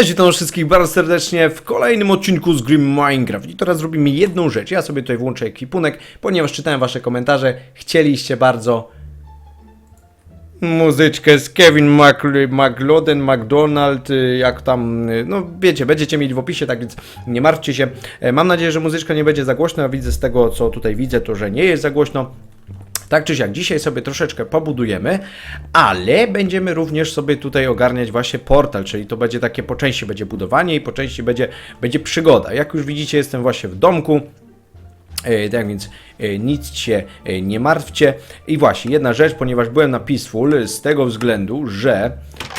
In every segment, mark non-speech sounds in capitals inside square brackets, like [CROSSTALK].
Cześć, witam wszystkich bardzo serdecznie w kolejnym odcinku z Grim Minecraft. I teraz zrobimy jedną rzecz. Ja sobie tutaj włączę ekwipunek, ponieważ czytałem wasze komentarze. Chcieliście bardzo muzyczkę z Kevin McLoden, McDonald, y, jak tam, y, no wiecie, będziecie mieli w opisie, tak więc nie martwcie się. E, Mam nadzieję, że muzyczka nie będzie za głośna. Widzę z tego, co tutaj widzę, to że nie jest za głośno. Tak czy siak, dzisiaj sobie troszeczkę pobudujemy, ale będziemy również sobie tutaj ogarniać właśnie portal, czyli to będzie takie po części będzie budowanie i po części będzie, będzie przygoda. Jak już widzicie, jestem właśnie w domku. E, Tak więc e, nic się e, nie martwcie. I właśnie jedna rzecz, ponieważ byłem na Peaceful z tego względu, że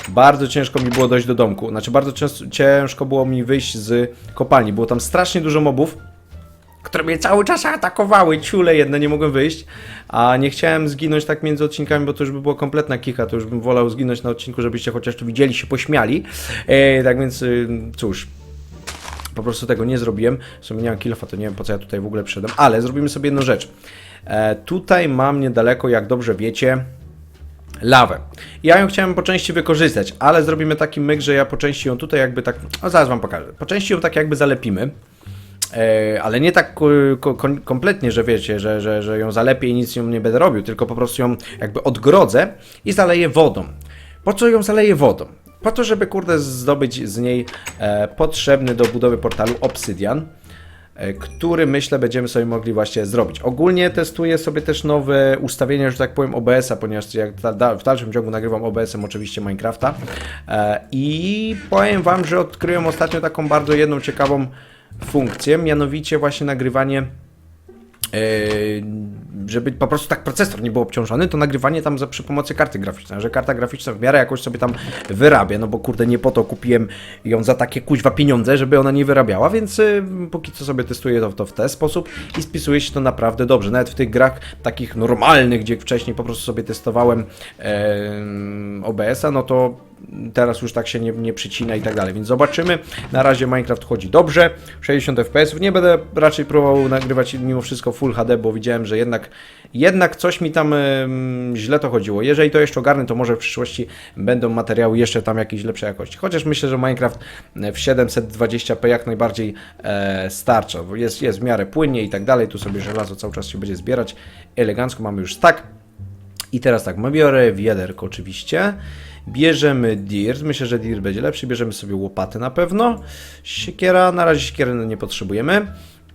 bardzo ciężko mi było dojść do domku. Znaczy bardzo cięż- ciężko było mi wyjść z kopalni. Było tam strasznie dużo mobów które mnie cały czas atakowały, ciule jedne, nie mogłem wyjść, a nie chciałem zginąć tak między odcinkami, bo to już by była kompletna kicha, to już bym wolał zginąć na odcinku, żebyście chociaż tu widzieli, się pośmiali, e, tak więc y, cóż, po prostu tego nie zrobiłem, w sumie nie mam kilofa, to nie wiem po co ja tutaj w ogóle przyszedłem, ale zrobimy sobie jedną rzecz, e, tutaj mam niedaleko, jak dobrze wiecie, lawę. Ja ją chciałem po części wykorzystać, ale zrobimy taki myk, że ja po części ją tutaj jakby tak, o zaraz wam pokażę, po części ją tak jakby zalepimy, E, ale nie tak e, kompletnie, że wiecie, że, że, że ją zalepię i nic nią nie będę robił, tylko po prostu ją jakby odgrodzę i zaleję wodą. Po co ją zaleję wodą? Po to, żeby kurde zdobyć z niej e, potrzebny do budowy portalu obsydian, e, który myślę będziemy sobie mogli właśnie zrobić. Ogólnie testuję sobie też nowe ustawienia, że tak powiem, OBS-a, ponieważ jak w dalszym ciągu nagrywam OBS-em oczywiście Minecrafta e, i powiem Wam, że odkryłem ostatnio taką bardzo jedną ciekawą funkcję, mianowicie właśnie nagrywanie Yy, żeby po prostu tak procesor nie był obciążony, to nagrywanie tam za, przy pomocy karty graficznej, że karta graficzna w miarę jakoś sobie tam wyrabia, no bo kurde nie po to kupiłem ją za takie kuźwa pieniądze, żeby ona nie wyrabiała, więc y, póki co sobie testuję to, to w ten sposób i spisuje się to naprawdę dobrze. Nawet w tych grach takich normalnych, gdzie wcześniej po prostu sobie testowałem em, OBS-a, no to teraz już tak się nie, nie przycina i tak dalej, więc zobaczymy. Na razie Minecraft chodzi dobrze, 60 fps. Nie będę raczej próbował nagrywać mimo wszystko Full HD, bo widziałem, że jednak, jednak coś mi tam źle to chodziło. Jeżeli to jeszcze ogarnę, to może w przyszłości będą materiały jeszcze tam jakiejś lepszej jakości. Chociaż myślę, że Minecraft w 720p jak najbardziej e, starcza. Jest, jest w miarę płynnie i tak dalej. Tu sobie żelazo cały czas się będzie zbierać. Elegancko mamy już tak. I teraz tak, biorę wiaderko oczywiście. Bierzemy dirt, myślę, że dirt będzie lepszy. Bierzemy sobie łopatę na pewno. Siekiera, na razie siekiery nie potrzebujemy.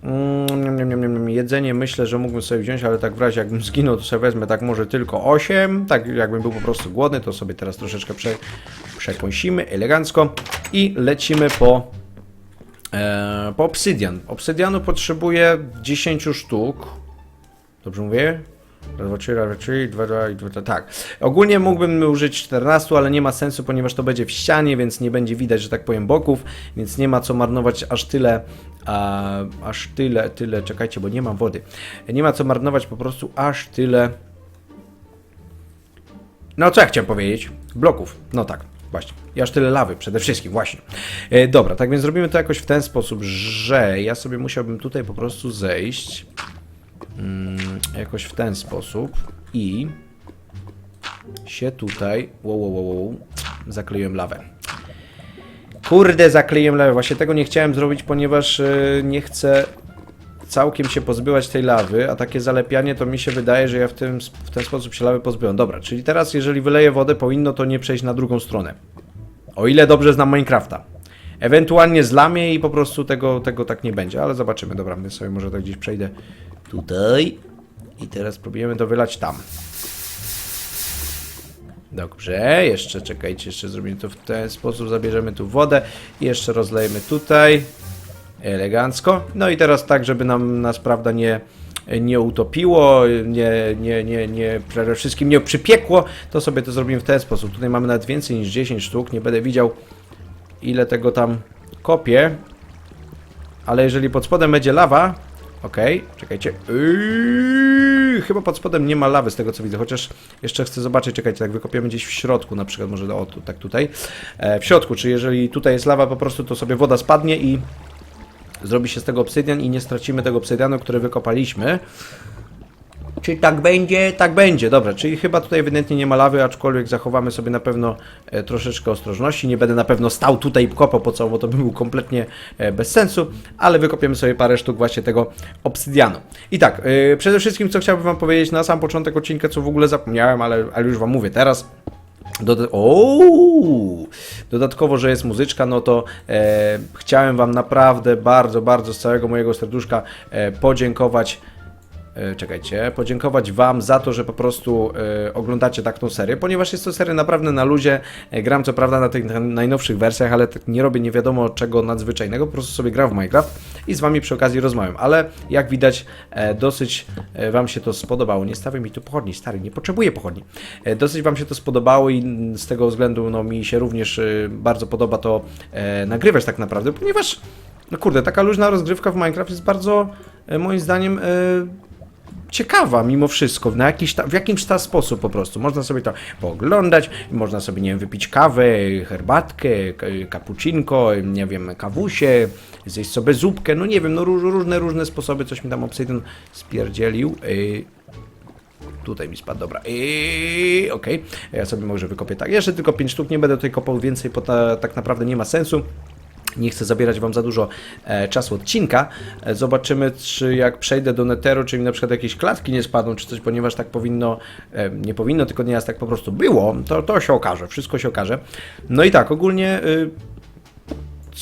Mm. Jedzenie myślę, że mógłbym sobie wziąć, ale tak w razie jakbym zginął, to sobie wezmę tak może tylko 8. Tak jakbym był po prostu głodny, to sobie teraz troszeczkę prze, przekąsimy elegancko i lecimy po e, po obsydian. Obsydianu potrzebuję 10 sztuk. Dobrze mówię? Raz, dwa, trzy, raz, dwa, trzy, dwa, dwa, dwa, tak. Ogólnie mógłbym użyć 14, ale nie ma sensu, ponieważ to będzie w ścianie, więc nie będzie widać, że tak powiem, boków, więc nie ma co marnować aż tyle, a, aż tyle, tyle, czekajcie, bo nie mam wody. Nie ma co marnować po prostu aż tyle. No, co ja chciałem powiedzieć? Bloków. No tak, właśnie. I aż tyle lawy przede wszystkim, właśnie. E, dobra, tak więc zrobimy to jakoś w ten sposób, że ja sobie musiałbym tutaj po prostu zejść. Mm, jakoś w ten sposób i się tutaj wow, wow, wow, zakleiłem lawę. Kurde, zakleiłem lawę. Właśnie tego nie chciałem zrobić, ponieważ e, nie chcę całkiem się pozbywać tej lawy, a takie zalepianie to mi się wydaje, że ja w, tym, w ten sposób się lawy pozbyłem. Dobra, czyli teraz jeżeli wyleję wodę, powinno to nie przejść na drugą stronę. O ile dobrze znam Minecrafta. Ewentualnie zlamię i po prostu tego, tego tak nie będzie, ale zobaczymy. Dobra, my sobie może tak gdzieś przejdę tutaj i teraz spróbujemy to wylać tam. Dobrze, jeszcze czekajcie, jeszcze zrobimy to w ten sposób, zabierzemy tu wodę i jeszcze rozlejemy tutaj. Elegancko. No i teraz tak, żeby nam nas, prawda, nie, nie utopiło, nie, nie, nie, nie, przede wszystkim nie przypiekło, to sobie to zrobimy w ten sposób. Tutaj mamy nawet więcej niż 10 sztuk, nie będę widział ile tego tam kopię, ale jeżeli pod spodem będzie lawa, okej, czekajcie, yy, chyba pod spodem nie ma lawy z tego co widzę, chociaż jeszcze chcę zobaczyć, czekajcie, tak wykopiemy gdzieś w środku na przykład, może o, tu, tak tutaj, e, w środku, czy jeżeli tutaj jest lawa po prostu, to sobie woda spadnie i zrobi się z tego obsydian i nie stracimy tego obsydianu, który wykopaliśmy. Czy tak będzie? Tak będzie, dobra, czyli chyba tutaj ewidentnie nie ma lawy, aczkolwiek zachowamy sobie na pewno e, troszeczkę ostrożności. Nie będę na pewno stał tutaj i kopał po co, bo to by był kompletnie e, bez sensu, ale wykopiemy sobie parę sztuk właśnie tego obsydianu. I tak, e, przede wszystkim co chciałbym Wam powiedzieć na sam początek odcinka, co w ogóle zapomniałem, ale, ale już Wam mówię teraz. Doda-! Dodatkowo, że jest muzyczka, no to e, chciałem Wam naprawdę bardzo, bardzo z całego mojego serduszka e, podziękować. E, Czekajcie, podziękować Wam za to, że po prostu e, oglądacie tak tą serię, ponieważ jest to seria naprawdę na luzie. E, gram co prawda na tych na- najnowszych wersjach, ale tak nie robię nie wiadomo czego nadzwyczajnego, po prostu sobie gram w Minecraft i z Wami przy okazji rozmawiam. Ale jak widać, dosyć Wam się to spodobało. Nie stawię mi tu pochodni, stary, nie potrzebuję pochodni. Dosyć Wam się to spodobało i z tego względu no, mi się również bardzo podoba to nagrywać tak naprawdę, ponieważ no kurde, taka luźna rozgrywka w Minecraft jest bardzo, moim zdaniem, ciekawa mimo wszystko, na jakiś ta, w jakimś ta sposób po prostu. Można sobie to pooglądać, można sobie, nie wiem, wypić kawę, herbatkę, k- cappuccinko, nie wiem, kawusie, zjeść sobie zupkę, no nie wiem, no róż, różne, różne sposoby, coś mi tam Obsidian spierdzielił. Yy, Tutaj mi spadł, dobra. Yy, Okej, ja sobie może wykopię tak. Jeszcze tylko 5 sztuk, nie będę tutaj kopał więcej, bo ta, tak naprawdę nie ma sensu. Nie chcę zabierać Wam za dużo e, czasu odcinka. E, zobaczymy, czy jak przejdę do Netheru, czy mi na przykład jakieś klatki nie spadną, czy coś, ponieważ tak powinno, e, nie powinno, tylko nieraz tak po prostu było, to, to się okaże, wszystko się okaże. No i tak, ogólnie...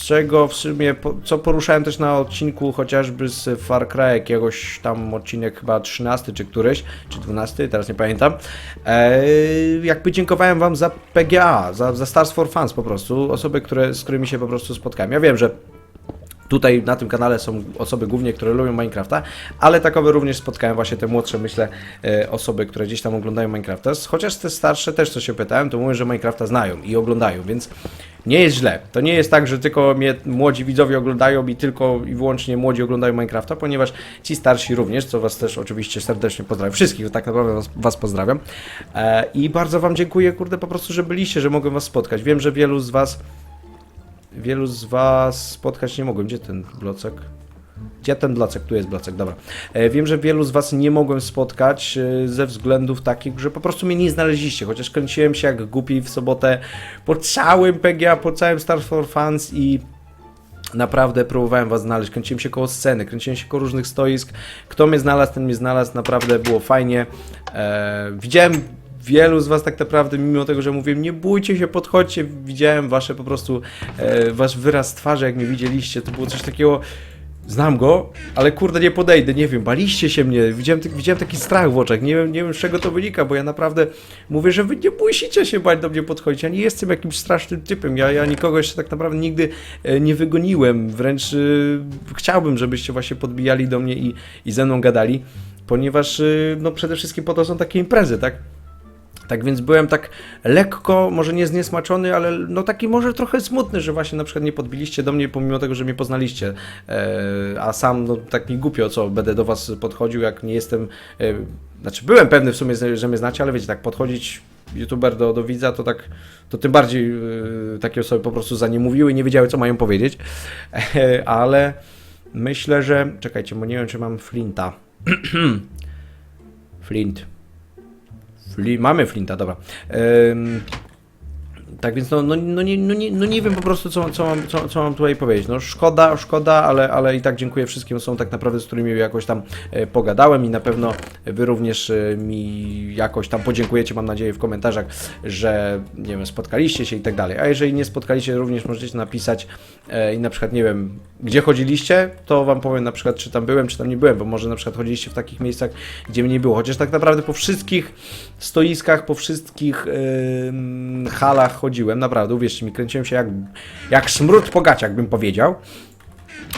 Czego w sumie, co poruszałem też na odcinku chociażby z Far Cry, jakiegoś tam odcinek chyba 13 czy któryś, czy 12, teraz nie pamiętam. Eee, jakby dziękowałem Wam za PGA, za, za Stars for Fans po prostu, osoby, które, z którymi się po prostu spotkałem. Ja wiem, że Tutaj na tym kanale są osoby głównie, które lubią Minecrafta, ale takowe również spotkałem właśnie te młodsze, myślę, e, osoby, które gdzieś tam oglądają Minecrafta. Chociaż te starsze też, co się pytałem, to mówią, że Minecrafta znają i oglądają, więc nie jest źle. To nie jest tak, że tylko mnie młodzi widzowie oglądają i tylko i wyłącznie młodzi oglądają Minecrafta, ponieważ ci starsi również, co Was też oczywiście serdecznie pozdrawiam, wszystkich tak naprawdę Was, was pozdrawiam. E, I bardzo Wam dziękuję, kurde, po prostu, że byliście, że mogłem Was spotkać. Wiem, że wielu z Was Wielu z Was spotkać nie mogłem. Gdzie ten blocek? Gdzie ten blocek? Tu jest blocek, dobra. E, wiem, że wielu z Was nie mogłem spotkać e, ze względów takich, że po prostu mnie nie znaleźliście, chociaż kręciłem się jak głupi w sobotę po całym PGA, po całym Star for Fans i Naprawdę próbowałem was znaleźć, kręciłem się koło sceny, kręciłem się koło różnych stoisk. Kto mnie znalazł, ten mnie znalazł, naprawdę było fajnie. E, widziałem wielu z was tak naprawdę, mimo tego, że mówiłem, nie bójcie się, podchodźcie, widziałem wasze po prostu, e, wasz wyraz twarzy, jak mnie widzieliście, to było coś takiego, znam go, ale kurde nie podejdę, nie wiem, baliście się mnie, widziałem, widziałem taki strach w oczach, nie wiem, nie wiem z czego to wynika, bo ja naprawdę mówię, że wy nie musicie się bać do mnie podchodzić, ja nie jestem jakimś strasznym typem, ja, ja nikogo jeszcze tak naprawdę nigdy e, nie wygoniłem, wręcz e, chciałbym, żebyście właśnie podbijali do mnie i, i ze mną gadali, ponieważ e, no przede wszystkim po to są takie imprezy, tak? Tak więc byłem tak lekko, może nie zniesmaczony, ale no taki może trochę smutny, że właśnie na przykład nie podbiliście do mnie, pomimo tego, że mnie poznaliście. E, a sam no tak mi głupio, co będę do was podchodził, jak nie jestem. E, znaczy byłem pewny w sumie, że mnie znacie, ale wiecie, tak podchodzić youtuber do, do widza, to tak, to tym bardziej e, takie osoby po prostu za nie mówiły i nie wiedziały, co mają powiedzieć. E, ale myślę, że. Czekajcie, bo nie wiem, czy mam Flinta. [CLEARS THROAT] Flint. Fli mamy Flinta, dobra. Ym, tak więc no, no, no, nie, no, nie, no nie wiem po prostu, co, co, mam, co, co mam tutaj powiedzieć. No szkoda, szkoda, ale, ale i tak dziękuję wszystkim osobom tak naprawdę, z którymi jakoś tam e, pogadałem i na pewno wy również e, mi jakoś tam podziękujecie, mam nadzieję, w komentarzach, że nie wiem, spotkaliście się i tak dalej. A jeżeli nie spotkaliście, również możecie napisać e, i na przykład, nie wiem, gdzie chodziliście, to wam powiem na przykład, czy tam byłem, czy tam nie byłem, bo może na przykład chodziliście w takich miejscach, gdzie mnie nie było. Chociaż tak naprawdę po wszystkich stoiskach, po wszystkich ym, halach chodziłem, naprawdę, uwierzcie mi, kręciłem się jak, jak smród po gaciach, bym powiedział.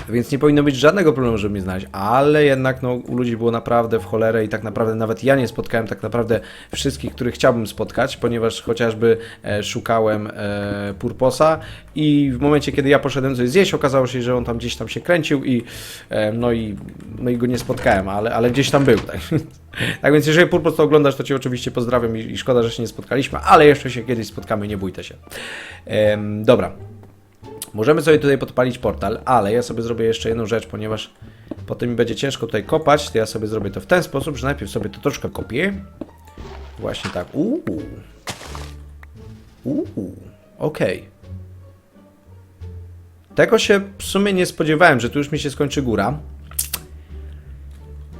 Więc nie powinno być żadnego problemu, żeby mnie znaleźć, ale jednak no, u ludzi było naprawdę w cholerę i tak naprawdę nawet ja nie spotkałem tak naprawdę wszystkich, których chciałbym spotkać, ponieważ chociażby e, szukałem e, Purposa i w momencie, kiedy ja poszedłem coś zjeść, okazało się, że on tam gdzieś tam się kręcił i e, no i, no i go nie spotkałem, ale, ale gdzieś tam był. [LAUGHS] Tak, tak więc jeżeli Purpos to oglądasz, to Cię oczywiście pozdrawiam i, i szkoda, że się nie spotkaliśmy, ale jeszcze się kiedyś spotkamy, nie bójcie się. Em, dobra. Możemy sobie tutaj podpalić portal, ale ja sobie zrobię jeszcze jedną rzecz, ponieważ potem mi będzie ciężko tutaj kopać, to ja sobie zrobię to w ten sposób, że najpierw sobie to troszkę kopię. Właśnie tak. Uuu. Uuu. Okej. Tego się w sumie nie spodziewałem, że tu już mi się skończy góra.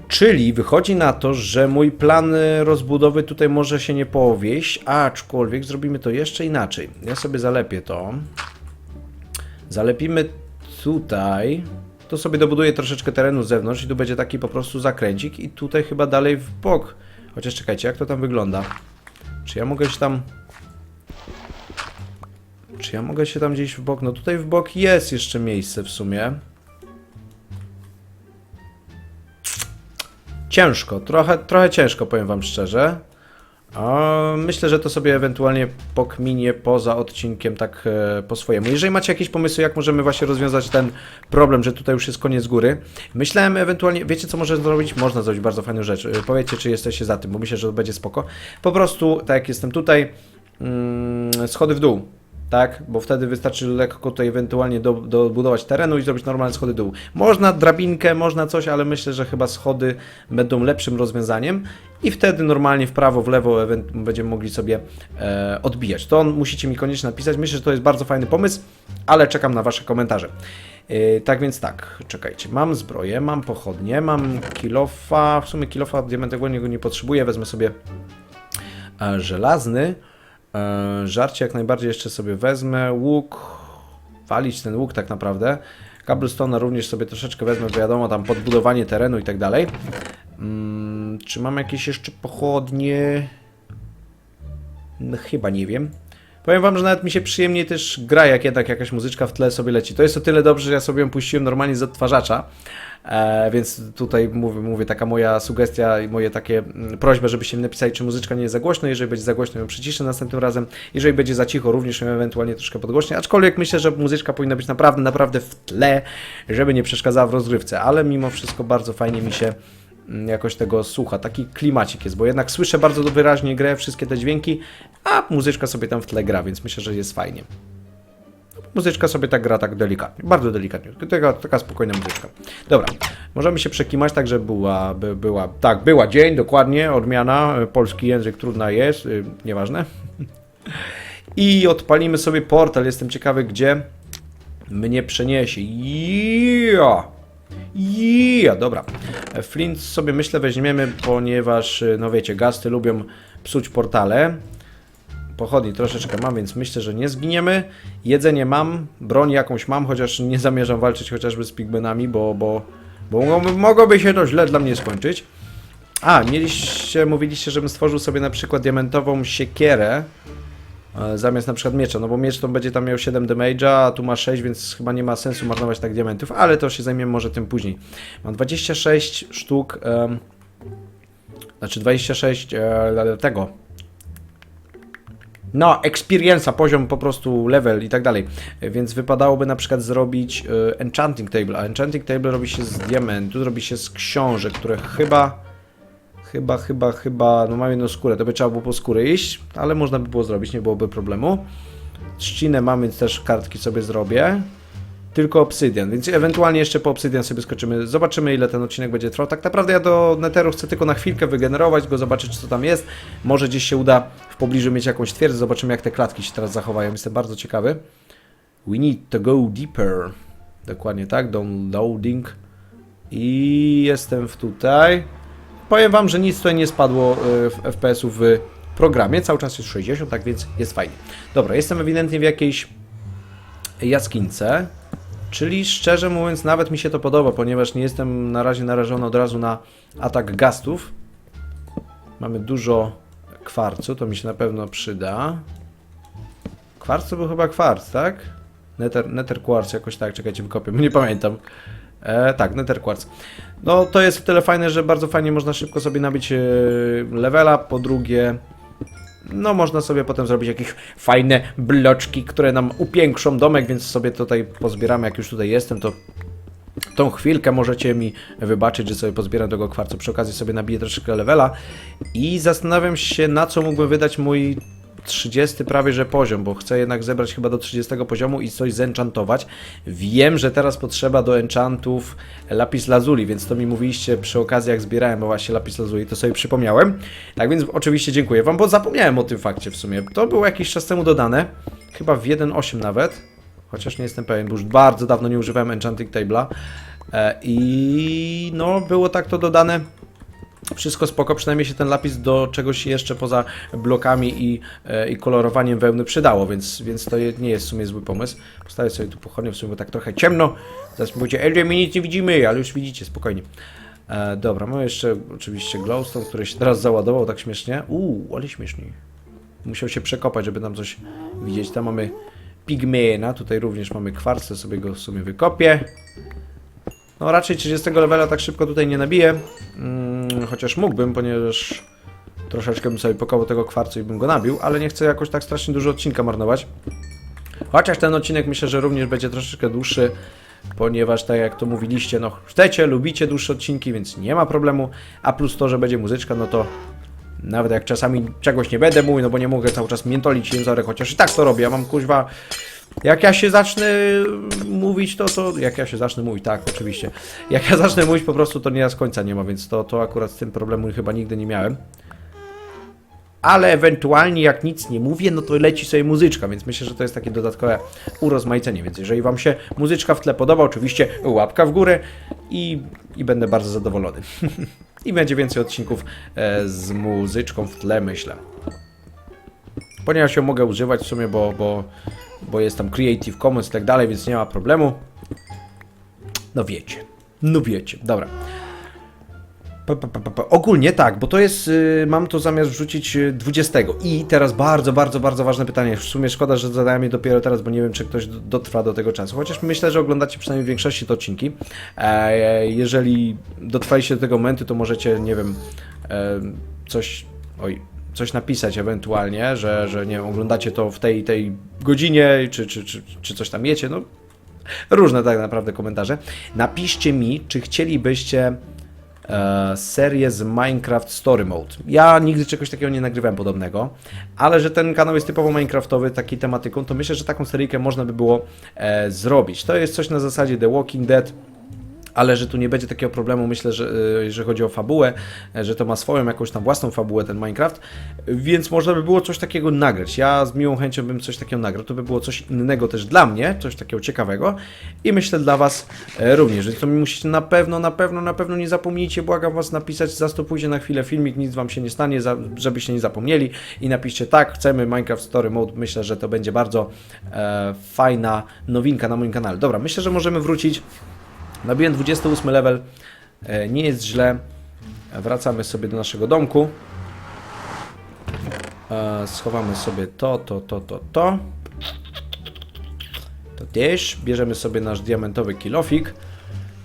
Czyli wychodzi na to, że mój plan y, rozbudowy tutaj może się nie powieść, aczkolwiek zrobimy to jeszcze inaczej. Ja sobie zalepię to. Zalepimy tutaj. To sobie dobuduję troszeczkę terenu z zewnątrz i tu będzie taki po prostu zakręcik i tutaj chyba dalej w bok. Chociaż czekajcie, jak to tam wygląda? Czy ja mogę się tam... Czy ja mogę się tam gdzieś w bok? No tutaj w bok jest jeszcze miejsce w sumie. Ciężko, trochę, trochę ciężko, powiem Wam szczerze. Myślę, że to sobie ewentualnie pokminię poza odcinkiem tak e, po swojemu. Jeżeli macie jakieś pomysły, jak możemy właśnie rozwiązać ten problem, że tutaj już jest koniec góry, myślałem ewentualnie, wiecie co można zrobić? Można zrobić bardzo fajną rzecz. E, Powiedzcie, czy jesteście za tym, bo myślę, że to będzie spoko. Po prostu, tak jak jestem tutaj, mm, schody w dół. Tak, bo wtedy wystarczy lekko tutaj ewentualnie do, dobudować terenu i zrobić normalne schody dół. Można drabinkę, można coś, ale myślę, że chyba schody będą lepszym rozwiązaniem i wtedy normalnie w prawo, w lewo będziemy mogli sobie e, odbijać. To musicie mi koniecznie napisać. Myślę, że to jest bardzo fajny pomysł, ale czekam na Wasze komentarze. E, tak więc tak, czekajcie. Mam zbroję, mam pochodnie, mam kilofa. W sumie kilofa diamentowego nie potrzebuję. Wezmę sobie e, żelazny. E, żarcie jak najbardziej jeszcze sobie wezmę. Łuk. Walić ten łuk tak naprawdę. Cobblestone również sobie troszeczkę wezmę, wiadomo, tam podbudowanie terenu i tak dalej. Mm, czy mam jakieś jeszcze pochodnie? No, chyba nie wiem. Powiem wam, że nawet mi się przyjemniej też gra, jak jednak jakaś muzyczka w tle sobie leci. To jest o tyle dobrze, że ja sobie ją puściłem normalnie z odtwarzacza, e, więc tutaj mówię, mówię, taka moja sugestia i moje takie mm, prośba, żebyście mi napisali, czy muzyczka nie jest za głośno. Jeżeli będzie za głośno, ją przyciszę następnym razem. Jeżeli będzie za cicho, również ją ewentualnie troszkę podgłośnię. Aczkolwiek myślę, że muzyczka powinna być naprawdę, naprawdę w tle, żeby nie przeszkadzała w rozgrywce. Ale mimo wszystko bardzo fajnie mi się jakoś tego słucha. Taki klimacik jest, bo jednak słyszę bardzo wyraźnie grę, wszystkie te dźwięki, a muzyczka sobie tam w tle gra, więc myślę, że jest fajnie. Muzyczka sobie tak gra tak delikatnie, bardzo delikatnie, taka, taka spokojna muzyczka. Dobra, możemy się przekimać, tak że była, by, była, tak, była dzień, dokładnie, odmiana, y, polski język trudna jest, y, nieważne. [LAUGHS] I odpalimy sobie portal, jestem ciekawy, gdzie mnie przeniesie. Yeah! Yeah, dobra. Flint sobie myślę weźmiemy, ponieważ, y, no wiecie, gasty lubią psuć portale. Pochodni troszeczkę mam, więc myślę, że nie zginiemy. Jedzenie mam, broń jakąś mam, chociaż nie zamierzam walczyć chociażby z pigmenami, bo, bo, bo mogłoby, się to źle dla mnie skończyć. A, mieliście, mówiliście, żebym stworzył sobie na przykład diamentową siekierę zamiast na przykład miecza, no bo miecz to będzie tam miał 7 damage'a, a tu ma 6, więc chyba nie ma sensu marnować tak diamentów, ale to się zajmiemy może tym później. Mam 26 sztuk, em, znaczy 26 e, tego, no, experience'a, poziom po prostu level i tak dalej. Więc wypadałoby na przykład zrobić e, enchanting table, a enchanting table robi się z diamentu, robi się z książek, które chyba chyba, chyba, chyba, no mam jedną skórę, to by trzeba było po skórę iść, ale można by było zrobić, nie byłoby problemu. Trzcinę mam, więc też kartki sobie zrobię. Tylko obsydian, więc ewentualnie jeszcze po obsydian sobie skoczymy. Zobaczymy, ile ten odcinek będzie trwał. Tak naprawdę ja do Netheru chcę tylko na chwilkę wygenerować go, zobaczyć, co tam jest. Może gdzieś się uda w pobliżu mieć jakąś twierdzę. Zobaczymy, jak te klatki się teraz zachowają. Jestem bardzo ciekawy. We need to go deeper. Dokładnie tak, downloading. I jestem w tutaj. Powiem wam, że nic tutaj nie spadło y, w FPS-ów w programie. Cały czas jest 60, tak więc jest fajnie. Dobra, jestem ewidentnie w jakiejś jaskince. Czyli szczerze mówiąc, nawet mi się to podoba, ponieważ nie jestem na razie narażony od razu na atak gastów. Mamy dużo kwarcu, to mi się na pewno przyda. Kwarc to był chyba kwarc, tak? Nether, nether quartz, jakoś tak, czekajcie, wykopię, nie pamiętam. E, tak, nether quartz. No to jest o tyle fajne, że bardzo fajnie można szybko sobie nabić e, levela, po drugie no można sobie potem zrobić jakieś fajne bloczki, które nam upiększą domek, więc sobie tutaj pozbieramy, jak już tutaj jestem, to tą chwilkę możecie mi wybaczyć, że sobie pozbieram tego kwarcu. Przy okazji sobie nabiję troszeczkę levela i zastanawiam się, na co mógłbym wydać mój 30 prawie że poziom, bo chcę jednak zebrać chyba do 30 poziomu i coś zenchantować. Wiem, że teraz potrzeba do enchantów lapis lazuli, więc to mi mówiliście przy okazji jak zbierałem właśnie lapis lazuli, to sobie przypomniałem. Tak więc oczywiście dziękuję wam, bo zapomniałem o tym fakcie w sumie. To było jakiś czas temu dodane, chyba w 1.8 nawet, chociaż nie jestem pewien, bo już bardzo dawno nie używałem enchanting table'a. E, I no, było tak to dodane. Wszystko spoko, przynajmniej się ten lapis do czegoś jeszcze poza blokami i, e, i kolorowaniem wełny przydało, więc, więc to nie jest w sumie zły pomysł. Postawię sobie tu pochodnię, w sumie tak trochę ciemno. Zaraz powiecie, Ej, my nic nie widzimy, ale już widzicie, spokojnie. E, dobra, mamy jeszcze oczywiście glowstone, który się teraz załadował tak śmiesznie. Uuu, ale śmiesznie. Musiał się przekopać, żeby tam coś widzieć. Tam mamy pigmena, tutaj również mamy kwarc, sobie go w sumie wykopię. No raczej 30 levela tak szybko tutaj nie nabiję. Mm, chociaż mógłbym, ponieważ troszeczkę bym sobie pokawał tego kwarcu i bym go nabił, ale nie chcę jakoś tak strasznie dużo odcinka marnować. Chociaż ten odcinek myślę, że również będzie troszeczkę dłuższy, ponieważ tak jak to mówiliście, no chcecie, lubicie dłuższe odcinki, więc nie ma problemu. A plus to, że będzie muzyczka, no to nawet jak czasami czegoś nie będę mówił, no bo nie mogę cały czas miętolić jęzorek, chociaż i tak to robię. Ja mam kuźwa. Jak ja się zacznę mówić, to to. Jak ja się zacznę mówić, tak, oczywiście. Jak ja zacznę mówić, po prostu to nie z końca nie ma, więc to, to akurat z tym problemu chyba nigdy nie miałem. Ale ewentualnie jak nic nie mówię, no to leci sobie muzyczka, więc myślę, że to jest takie dodatkowe urozmaicenie. Więc jeżeli Wam się muzyczka w tle podoba, oczywiście łapka w górę i, i będę bardzo zadowolony. [LAUGHS] I będzie więcej odcinków e, z muzyczką w tle, myślę. Ponieważ ją mogę używać w sumie, bo, bo, bo jest tam Creative Commons i tak dalej, więc nie ma problemu. No wiecie. No wiecie. Dobra. Pa, pa, pa, pa. Ogólnie tak, bo to jest, y, mam to zamiar wrzucić y, 20. I teraz bardzo, bardzo, bardzo ważne pytanie. W sumie szkoda, że zadałem je dopiero teraz, bo nie wiem, czy ktoś do- dotrwa do tego czasu. Chociaż myślę, że oglądacie przynajmniej w większości te odcinki. E, jeżeli dotrwaliście do tego momentu, to możecie, nie wiem, e, coś, oj, coś napisać ewentualnie, że, że nie wiem, oglądacie to w tej tej godzinie, czy, czy, czy, czy coś tam jecie, no różne tak naprawdę komentarze. Napiszcie mi, czy chcielibyście e, serię z Minecraft Story Mode. Ja nigdy czegoś takiego nie nagrywałem podobnego, ale że ten kanał jest typowo Minecraftowy, takiej tematyką, to myślę, że taką seryjkę można by było e, zrobić. To jest coś na zasadzie The Walking Dead, ale że tu nie będzie takiego problemu, myślę, że jeżeli chodzi o fabułę, e, że to ma swoją jakąś tam własną fabułę ten Minecraft, więc można by było coś takiego nagrać. Ja z miłą chęcią bym coś takiego nagrał, to by było coś innego też dla mnie, coś takiego ciekawego. I myślę dla Was e, również, więc to mi musicie na pewno, na pewno, na pewno nie zapomnijcie, błagam Was napisać, zastopujcie na chwilę filmik, nic Wam się nie stanie, żebyście nie zapomnieli. I napiszcie tak, chcemy Minecraft Story Mode, myślę, że to będzie bardzo e, fajna nowinka na moim kanale. Dobra, myślę, że możemy wrócić Nabiłem 28 level, e, nie jest źle. Wracamy sobie do naszego domku. E, Schowamy sobie to, to, to, to, to. To też. Bierzemy sobie nasz diamentowy kilofik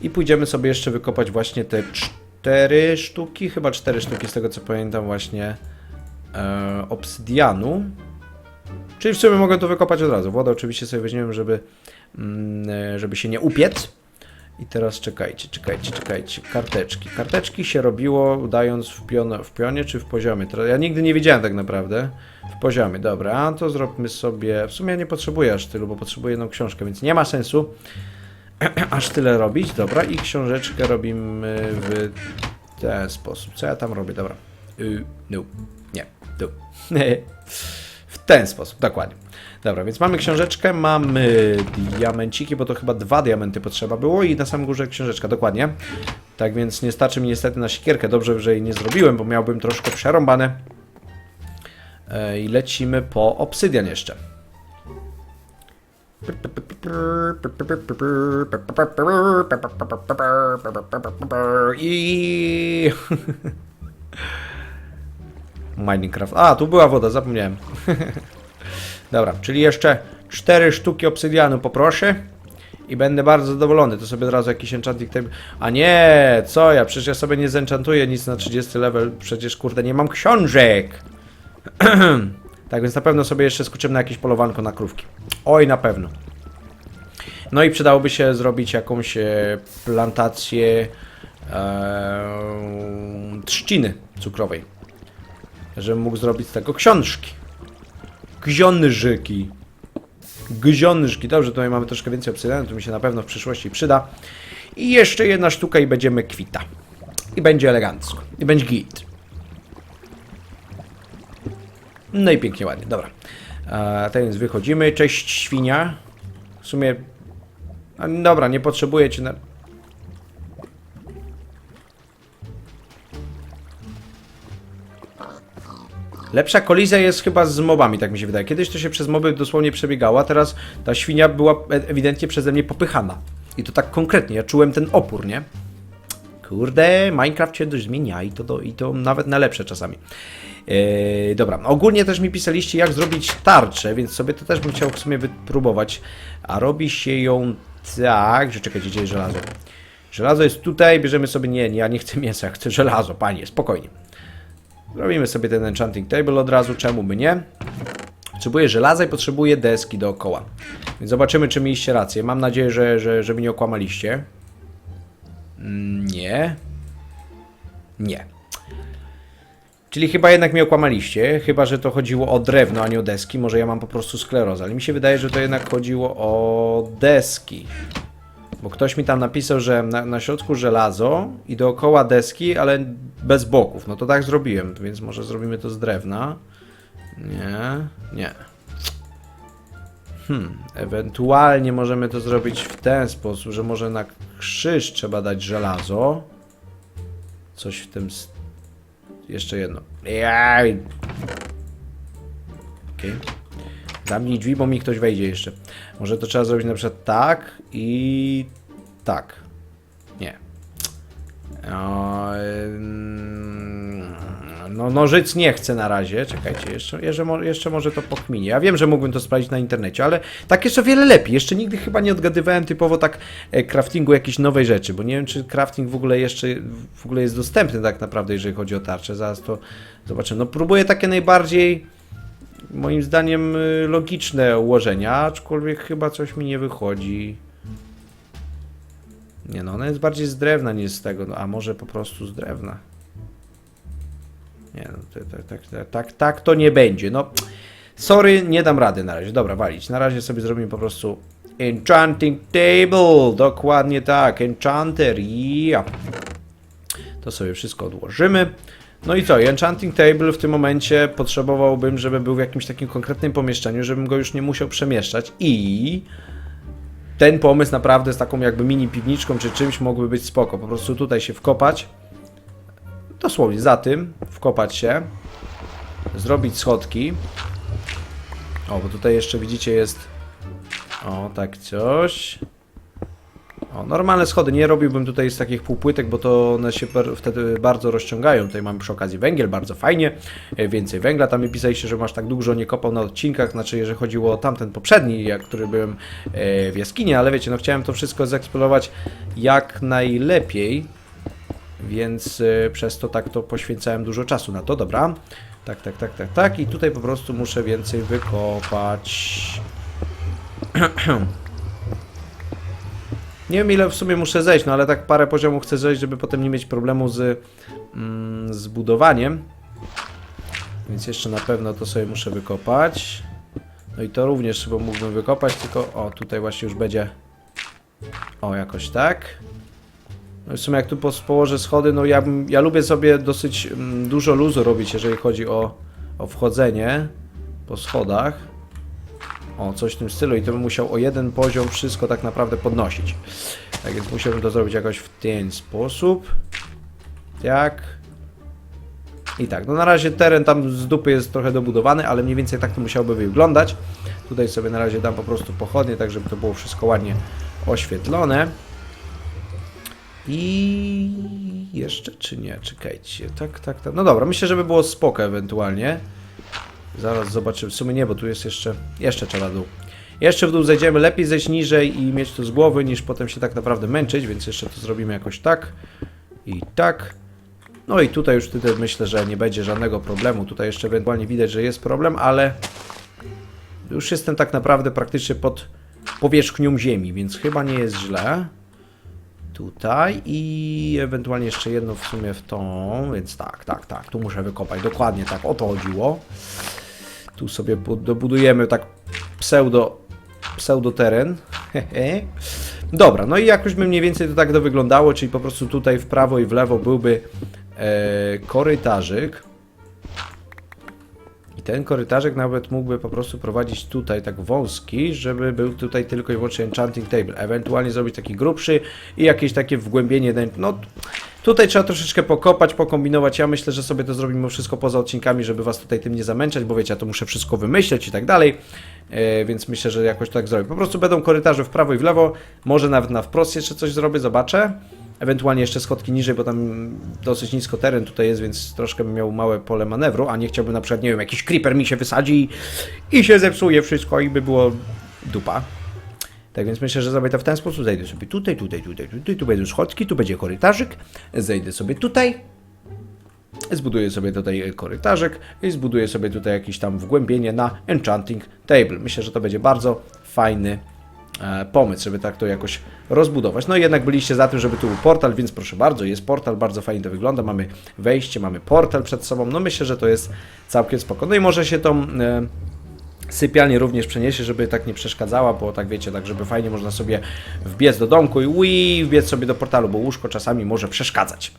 i pójdziemy sobie jeszcze wykopać właśnie te cztery sztuki, chyba cztery sztuki z tego co pamiętam właśnie e, obsydianu. Czyli w sumie mogę to wykopać od razu. Wodę oczywiście sobie weźmiemy, żeby, mm, e, żeby się nie upiec. I teraz czekajcie, czekajcie, czekajcie. Karteczki. Karteczki się robiło dając w, pion, w pionie czy w poziomie. Ja nigdy nie wiedziałem tak naprawdę. W poziomie, dobra, to zróbmy sobie. W sumie nie potrzebuję aż tylu, bo potrzebuję jedną książkę, więc nie ma sensu [CLEARS THROAT] aż tyle robić. Dobra, i książeczkę robimy w ten sposób. Co ja tam robię? Dobra. Y, no, nie, tu. [LAUGHS] Ten sposób, dokładnie. Dobra, więc mamy książeczkę, mamy diamenciki, bo to chyba dwa diamenty potrzeba było i na samym górze książeczka, dokładnie. Tak więc nie starczy mi niestety na siekierkę, dobrze, że jej nie zrobiłem, bo miałbym troszkę przerąbane. E, I lecimy po obsydian jeszcze. I... [LAUGHS] Minecraft. A, tu była woda, zapomniałem. [LAUGHS] Dobra, czyli jeszcze cztery sztuki obsydianu poproszę i będę bardzo zadowolony. To sobie od razu jakiś enchanting. A nie, co ja? Przecież ja sobie nie zenchantuję nic na 30 level. Przecież kurde, nie mam książek. [CLEARS THROAT] tak więc na pewno sobie jeszcze skoczymy na jakieś polowanko na krówki. Oj, na pewno. No i przydałoby się zrobić jakąś e, plantację e, trzciny cukrowej. Żebym mógł zrobić z tego książki. Gzionżyki. Gzionżyki. Dobrze, tutaj mamy troszkę więcej obsydianu, to mi się na pewno w przyszłości przyda. I jeszcze jedna sztuka i będziemy kwita. I będzie elegancko. I będzie git. No i pięknie, ładnie, dobra. A teraz wychodzimy. Cześć, świnia. W sumie... Dobra, nie potrzebuję cię na... Lepsza kolizja jest chyba z mobami, tak mi się wydaje. Kiedyś to się przez moby dosłownie przebiegało, a teraz ta świnia była ewidentnie przeze mnie popychana. I to tak konkretnie, ja czułem ten opór, nie? Kurde, Minecraft się dość zmienia i to, i to nawet na lepsze czasami. Yy, dobra, ogólnie też mi pisaliście jak zrobić tarczę, więc sobie to też bym chciał w sumie wypróbować. A robi się ją tak, że czekajcie, gdzie jest żelazo? Żelazo jest tutaj, bierzemy sobie, nie, nie, ja nie chcę mięsa, chcę żelazo, panie, spokojnie. Robimy sobie ten enchanting table od razu, czemu by nie? Potrzebuję żelaza i potrzebuję deski dookoła. Więc zobaczymy, czy mieliście rację. Mam nadzieję, że, że, że mi nie okłamaliście. Mm, Nie. Nie. Czyli chyba jednak mnie okłamaliście, chyba że to chodziło o drewno, a nie o deski. Może ja mam po prostu sklerozę, ale mi się wydaje, że to jednak chodziło o deski. Bo ktoś mi tam napisał, że na, na środku żelazo i dookoła deski, ale bez boków. No to tak zrobiłem, więc może zrobimy to z drewna. Nie, nie. Hmm, ewentualnie możemy to zrobić w ten sposób, że może na krzyż trzeba dać żelazo. Coś w tym. Jeszcze jedno. Jaj. Okej. Zamknij drzwi, bo mi ktoś wejdzie jeszcze. Może to trzeba zrobić na przykład tak i tak. Nie. No, nożyc nie chcę na razie. Czekajcie, jeszcze, jeszcze, jeszcze może to pokminie. Ja wiem, że mógłbym to sprawdzić na internecie, ale tak jeszcze wiele lepiej. Jeszcze nigdy chyba nie odgadywałem typowo tak e, craftingu jakiejś nowej rzeczy, bo nie wiem, czy crafting w ogóle jeszcze w ogóle jest dostępny tak naprawdę, jeżeli chodzi o tarczę. Zaraz to zobaczymy. No, próbuję takie najbardziej moim zdaniem y, logiczne ułożenia, aczkolwiek chyba coś mi nie wychodzi. Nie no, ona jest bardziej z drewna niż z tego, no, a może po prostu z drewna. Nie no, tak, tak, tak, tak, tak to nie będzie, no. Sorry, nie dam rady na razie. Dobra, walić. Na razie sobie zrobimy po prostu enchanting table. Dokładnie tak, enchanter, yeah. To sobie wszystko odłożymy. No i co, enchanting table w tym momencie potrzebowałbym, żeby był w jakimś takim konkretnym pomieszczeniu, żebym go już nie musiał przemieszczać i ten pomysł naprawdę z taką jakby mini piwniczką czy czymś mógłby być spoko. Po prostu tutaj się wkopać, dosłownie za tym, wkopać się, zrobić schodki. O, bo tutaj jeszcze widzicie jest, o tak coś. O, normalne schody. Nie robiłbym tutaj z takich półpłytek, bo to one się wtedy bardzo rozciągają. Tutaj mamy przy okazji węgiel, bardzo fajnie. E, Więcej węgla. Tam mi pisaliście, że masz tak dużo nie kopał na odcinkach. Znaczy, jeżeli chodziło o tamten poprzedni, jak który byłem e, w jaskini, ale wiecie, no chciałem to wszystko zeksplorować jak najlepiej. Więc e, przez to tak to poświęcałem dużo czasu na to. Dobra. Tak, tak, tak, tak, tak. I tutaj po prostu muszę więcej wykopać. [CLEARS THROAT] Nie wiem ile w sumie muszę zejść, no ale tak parę poziomów chcę zejść, żeby potem nie mieć problemu z, mm, z budowaniem. Więc jeszcze na pewno to sobie muszę wykopać. No i to również chyba mógłbym wykopać, tylko o tutaj właśnie już będzie o jakoś tak. No i w sumie jak tu położę schody, no ja, ja lubię sobie dosyć mm, dużo luzu robić, jeżeli chodzi o, o wchodzenie po schodach. O, coś w tym stylu i to bym musiał o jeden poziom wszystko tak naprawdę podnosić. Tak więc musiałbym to zrobić jakoś w ten sposób. Tak. I tak, no na razie teren tam z dupy jest trochę dobudowany, ale mniej więcej tak to musiałoby wyglądać. Tutaj sobie na razie dam po prostu pochodnie, tak żeby to było wszystko ładnie oświetlone. I jeszcze czy nie? Czekajcie. Tak, tak, tak. No dobra, myślę, żeby było spoko ewentualnie. Zaraz zobaczymy. W sumie nie, bo tu jest jeszcze. Jeszcze trzeba dół. Jeszcze w dół zejdziemy. Lepiej zejść niżej i mieć to z głowy, niż potem się tak naprawdę męczyć, więc jeszcze to zrobimy jakoś tak. I tak. No i tutaj już wtedy myślę, że nie będzie żadnego problemu. Tutaj jeszcze ewentualnie widać, że jest problem, ale już jestem tak naprawdę praktycznie pod powierzchnią ziemi, więc chyba nie jest źle. Tutaj i ewentualnie jeszcze jedno w sumie w tą, więc tak, tak, tak, tu muszę wykopać, dokładnie tak, o to chodziło. Tu sobie bu- dobudujemy tak pseudo, pseudoteren. Hehe. [LAUGHS] Dobra, no i jakoś by mniej więcej to tak to wyglądało, czyli po prostu tutaj w prawo i w lewo byłby e, korytarzyk. I ten korytarzyk nawet mógłby po prostu prowadzić tutaj tak wąski, żeby był tutaj tylko i wyłącznie enchanting table. Ewentualnie zrobić taki grubszy i jakieś takie wgłębienie. No tutaj trzeba troszeczkę pokopać, pokombinować. Ja myślę, że sobie to zrobimy wszystko poza odcinkami, żeby was tutaj tym nie zamęczać, bo wiecie, ja to muszę wszystko wymyśleć i tak dalej. E, więc myślę, że jakoś tak zrobię. Po prostu będą korytarze w prawo i w lewo. Może nawet na wprost jeszcze coś zrobię, zobaczę. Ewentualnie jeszcze schodki niżej, bo tam dosyć nisko teren tutaj jest, więc troszkę bym miał małe pole manewru, a nie chciałbym na przykład, nie wiem, jakiś creeper mi się wysadzi i się zepsuje wszystko i by było dupa. Tak więc myślę, że zrobię to w ten sposób. Zejdę sobie tutaj, tutaj, tutaj, tutaj, tu będą schodki, tu będzie korytarzyk. Zejdę sobie tutaj. Zbuduję sobie tutaj korytarzyk i zbuduję sobie tutaj jakieś tam wgłębienie na Enchanting Table. Myślę, że to będzie bardzo fajny e, pomysł, żeby tak to jakoś rozbudować. No jednak byliście za tym, żeby tu był portal, więc proszę bardzo, jest portal, bardzo fajnie to wygląda. Mamy wejście, mamy portal przed sobą. No myślę, że to jest całkiem spoko. No i może się tą e, sypialnię również przeniesie, żeby tak nie przeszkadzała, bo tak wiecie, tak żeby fajnie można sobie wbiec do domku i ui, wbiec sobie do portalu, bo łóżko czasami może przeszkadzać.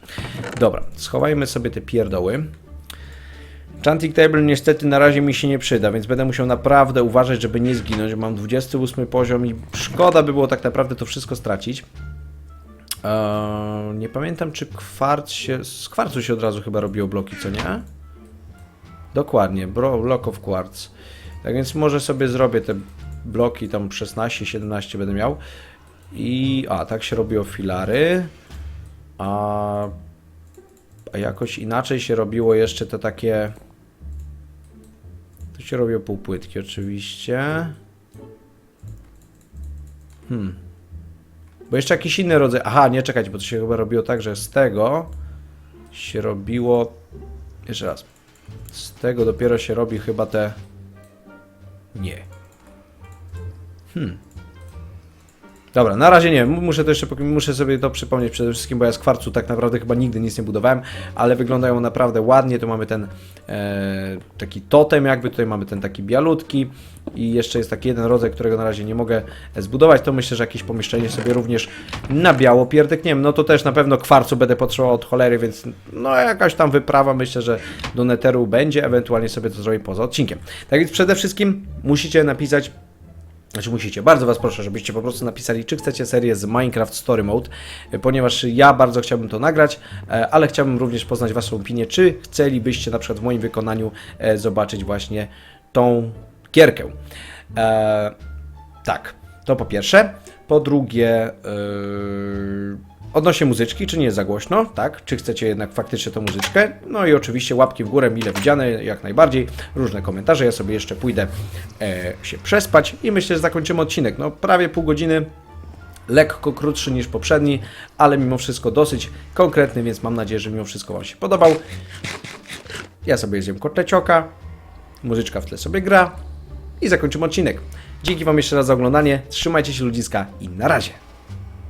Dobra, schowajmy sobie te pierdoły. Chanting Table niestety na razie mi się nie przyda, więc będę musiał naprawdę uważać, żeby nie zginąć. Mam 28 poziom i szkoda by było tak naprawdę to wszystko stracić. Eee, nie pamiętam, czy kwarc się... Z kwarcu się od razu chyba robiło bloki, co nie? Dokładnie, bro, block of quartz. Tak więc może sobie zrobię te bloki, tam 16, 17 będę miał. I... A, tak się robiło filary. A... A jakoś inaczej się robiło jeszcze te takie... Tu się robiło półpłytki oczywiście. Hmm. Bo jeszcze jakiś inny rodzaj... Aha, nie, czekajcie, bo to się chyba robiło tak, że z tego się robiło... Jeszcze raz. Z tego dopiero się robi chyba te... Nie. Hmm. Dobra, na razie nie muszę to jeszcze muszę sobie to przypomnieć przede wszystkim, bo ja z kwarcu tak naprawdę chyba nigdy nic nie budowałem, ale wyglądają naprawdę ładnie. Tu mamy ten e, taki totem jakby, tutaj mamy ten taki bialutki i jeszcze jest taki jeden rodzaj, którego na razie nie mogę zbudować, to myślę, że jakieś pomieszczenie sobie również na biało pierdykniemy. No to też na pewno kwarcu będę potrzebował od cholery, więc no jakaś tam wyprawa myślę, że do neteru będzie, ewentualnie sobie to zrobię poza odcinkiem. Tak więc przede wszystkim musicie napisać znaczy musicie, bardzo Was proszę, żebyście po prostu napisali, czy chcecie serię z Minecraft Story Mode, e, ponieważ ja bardzo chciałbym to nagrać, e, ale chciałbym również poznać Waszą opinię, czy chcielibyście na przykład w moim wykonaniu e, zobaczyć właśnie tą gierkę. E, tak, to po pierwsze. Po drugie, yy, odnośnie muzyczki, czy nie jest za głośno, tak? Czy chcecie jednak faktycznie tą muzyczkę? No i oczywiście łapki w górę, mile widziane, jak najbardziej. Różne komentarze, ja sobie jeszcze pójdę e, się przespać i myślę, że zakończymy odcinek. No prawie pół godziny, lekko krótszy niż poprzedni, ale mimo wszystko dosyć konkretny, więc mam nadzieję, że mimo wszystko Wam się podobał. Ja sobie zjem kotlecioka, muzyczka w tle sobie gra i zakończymy odcinek. Dzięki Wam jeszcze raz za oglądanie, trzymajcie się ludziska i na razie.